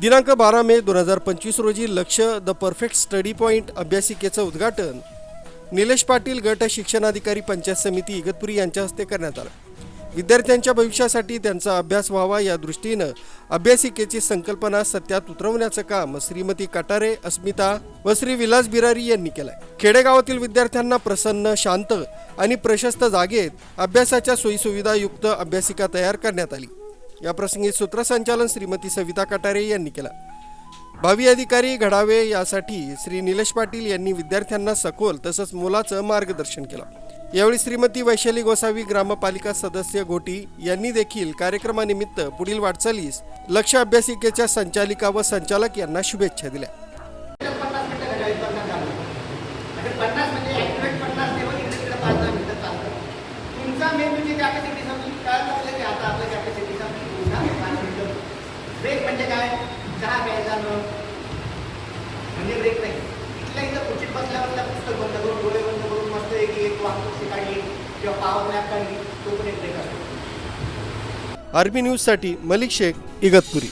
दिनांक बारा मे दोन हजार पंचवीस रोजी लक्ष द परफेक्ट स्टडी पॉईंट अभ्यासिकेचं उद्घाटन. निलेश पाटील गट शिक्षणाधिकारी पंचायत समिती इगतपुरी यांच्या हस्ते करण्यात आलं. विद्यार्थ्यांच्या भविष्यासाठी त्यांचा अभ्यास व्हावा या दृष्टीनं अभ्यासिकेची संकल्पना सत्यात उतरवण्याचं काम श्रीमती कटारे अस्मिता व श्री विलास बिरारी यांनी केलंय. खेडेगावातील विद्यार्थ्यांना प्रसन्न शांत आणि प्रशस्त जागेत अभ्यासाच्या सोयीसुविधायुक्त अभ्यासिका तयार करण्यात आली. याप्रसंगी सूत्रसंचालन श्रीमती सविता कटारे यांनी केलं. भावी अधिकारी घडावे यासाठी श्री निलेश पाटील यांनी विद्यार्थ्यांना सखोल तसंच मोलाचं मार्गदर्शन केलं. यावेळी श्रीमती वैशाली गोसावी ग्रामपालिका सदस्य घोटी यांनी देखील कार्यक्रमानिमित्त पुढील वाटचालीस लक्ष अभ्यासिकेच्या संचालिका व संचालक यांना शुभेच्छा दिल्या. पन्नास म्हणजे काय? चहा प्यायचा न म्हणजे ब्रेक नाही. इथल्या इथं खुर्चीत बसल्या बसल्या पुस्तक बंद करून डोळे बंद करून मस्त एक एक वाहतूक काढली किंवा पावर नॅप काढली तो पण एक ब्रेक असतो. आरबी न्यूजसाठी मलिक शेख इगतपुरी.